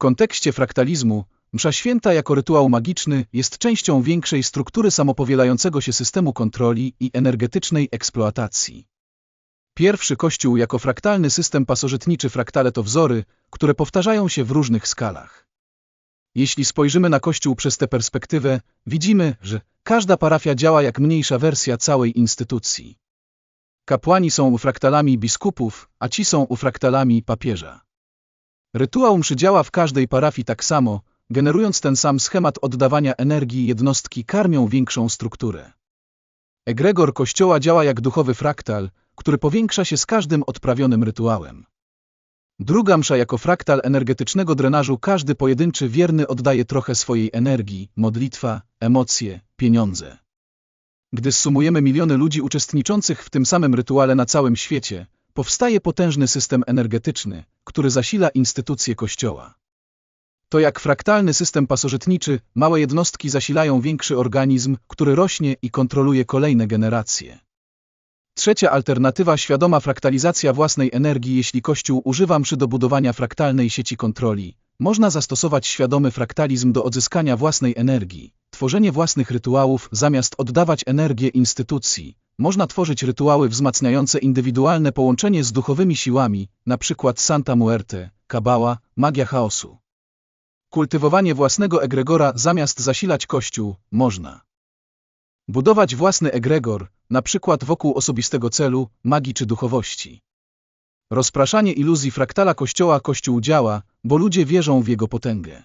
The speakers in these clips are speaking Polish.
kontekście fraktalizmu, msza święta jako rytuał magiczny jest częścią większej struktury samopowielającego się systemu kontroli i energetycznej eksploatacji. Pierwszy kościół jako fraktalny system pasożytniczy fraktale to wzory, które powtarzają się w różnych skalach. Jeśli spojrzymy na kościół przez tę perspektywę, widzimy, że każda parafia działa jak mniejsza wersja całej instytucji. Kapłani są ufraktalami biskupów, a ci są ufraktalami papieża. Rytuał mszy działa w każdej parafii tak samo, generując ten sam schemat oddawania energii jednostki karmią większą strukturę. Egregor kościoła działa jak duchowy fraktal, który powiększa się z każdym odprawionym rytuałem. Druga msza jako fraktal energetycznego drenażu każdy pojedynczy wierny oddaje trochę swojej energii, modlitwa, emocje, pieniądze. Gdy sumujemy miliony ludzi uczestniczących w tym samym rytuale na całym świecie, powstaje potężny system energetyczny, który zasila instytucje Kościoła. To jak fraktalny system pasożytniczy, małe jednostki zasilają większy organizm, który rośnie i kontroluje kolejne generacje. Trzecia alternatywa świadoma fraktalizacja własnej energii Jeśli Kościół używa mszy do budowania fraktalnej sieci kontroli, można zastosować świadomy fraktalizm do odzyskania własnej energii, tworzenie własnych rytuałów zamiast oddawać energię instytucji. Można tworzyć rytuały wzmacniające indywidualne połączenie z duchowymi siłami, np. Santa Muerte, Kabała, magia chaosu. Kultywowanie własnego egregora zamiast zasilać Kościół, można. Budować własny egregor, przykład wokół osobistego celu, magii czy duchowości. Rozpraszanie iluzji fraktala Kościoła Kościół działa, bo ludzie wierzą w jego potęgę.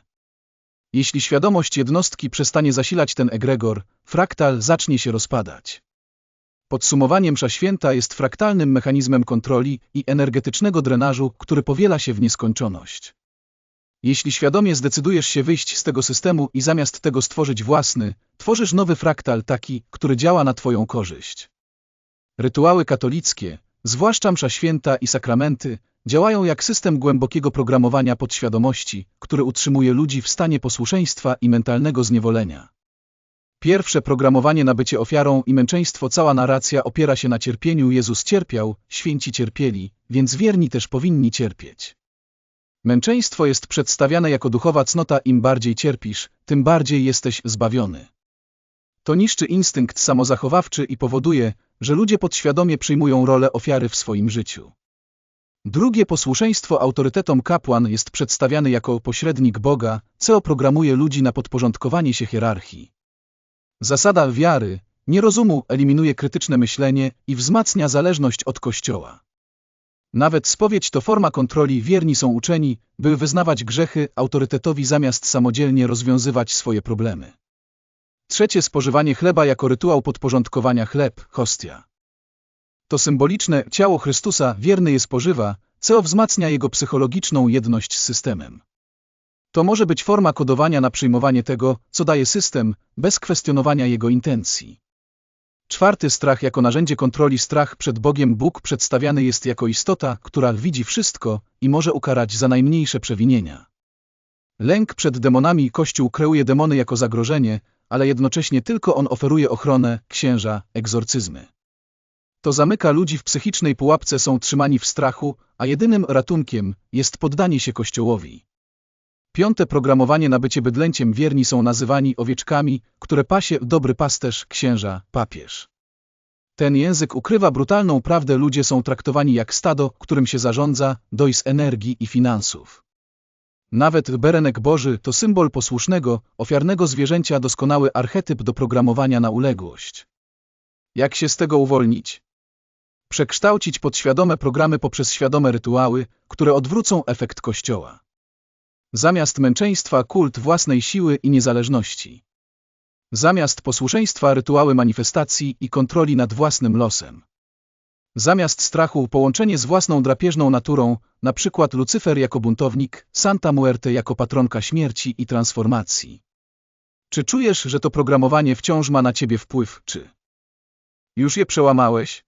Jeśli świadomość jednostki przestanie zasilać ten egregor, fraktal zacznie się rozpadać. Podsumowanie msza święta jest fraktalnym mechanizmem kontroli i energetycznego drenażu, który powiela się w nieskończoność. Jeśli świadomie zdecydujesz się wyjść z tego systemu i zamiast tego stworzyć własny, tworzysz nowy fraktal taki, który działa na Twoją korzyść. Rytuały katolickie, zwłaszcza msza święta i sakramenty, działają jak system głębokiego programowania podświadomości, który utrzymuje ludzi w stanie posłuszeństwa i mentalnego zniewolenia. Pierwsze programowanie na bycie ofiarą i męczeństwo cała narracja opiera się na cierpieniu Jezus cierpiał, święci cierpieli, więc wierni też powinni cierpieć. Męczeństwo jest przedstawiane jako duchowa cnota im bardziej cierpisz, tym bardziej jesteś zbawiony. To niszczy instynkt samozachowawczy i powoduje, że ludzie podświadomie przyjmują rolę ofiary w swoim życiu. Drugie posłuszeństwo autorytetom kapłan jest przedstawiane jako pośrednik Boga, co programuje ludzi na podporządkowanie się hierarchii. Zasada wiary, nie rozumu eliminuje krytyczne myślenie i wzmacnia zależność od Kościoła. Nawet spowiedź to forma kontroli, wierni są uczeni, by wyznawać grzechy autorytetowi zamiast samodzielnie rozwiązywać swoje problemy. Trzecie spożywanie chleba jako rytuał podporządkowania chleb, hostia. To symboliczne ciało Chrystusa wierny je spożywa, co wzmacnia jego psychologiczną jedność z systemem. To może być forma kodowania na przyjmowanie tego, co daje system, bez kwestionowania jego intencji. Czwarty strach jako narzędzie kontroli strach przed Bogiem Bóg przedstawiany jest jako istota, która widzi wszystko i może ukarać za najmniejsze przewinienia. Lęk przed demonami Kościół kreuje demony jako zagrożenie, ale jednocześnie tylko on oferuje ochronę, księża, egzorcyzmy. To zamyka ludzi w psychicznej pułapce, są trzymani w strachu, a jedynym ratunkiem jest poddanie się Kościołowi. Piąte programowanie na bycie bydlęciem wierni są nazywani owieczkami, które pasie dobry pasterz, księża, papież. Ten język ukrywa brutalną prawdę ludzie są traktowani jak stado, którym się zarządza, doj z energii i finansów. Nawet berenek Boży to symbol posłusznego, ofiarnego zwierzęcia doskonały archetyp do programowania na uległość. Jak się z tego uwolnić? Przekształcić podświadome programy poprzez świadome rytuały, które odwrócą efekt Kościoła. Zamiast męczeństwa kult własnej siły i niezależności. Zamiast posłuszeństwa rytuały manifestacji i kontroli nad własnym losem. Zamiast strachu połączenie z własną drapieżną naturą, na przykład Lucyfer jako buntownik, Santa Muerte jako patronka śmierci i transformacji. Czy czujesz, że to programowanie wciąż ma na ciebie wpływ, czy już je przełamałeś?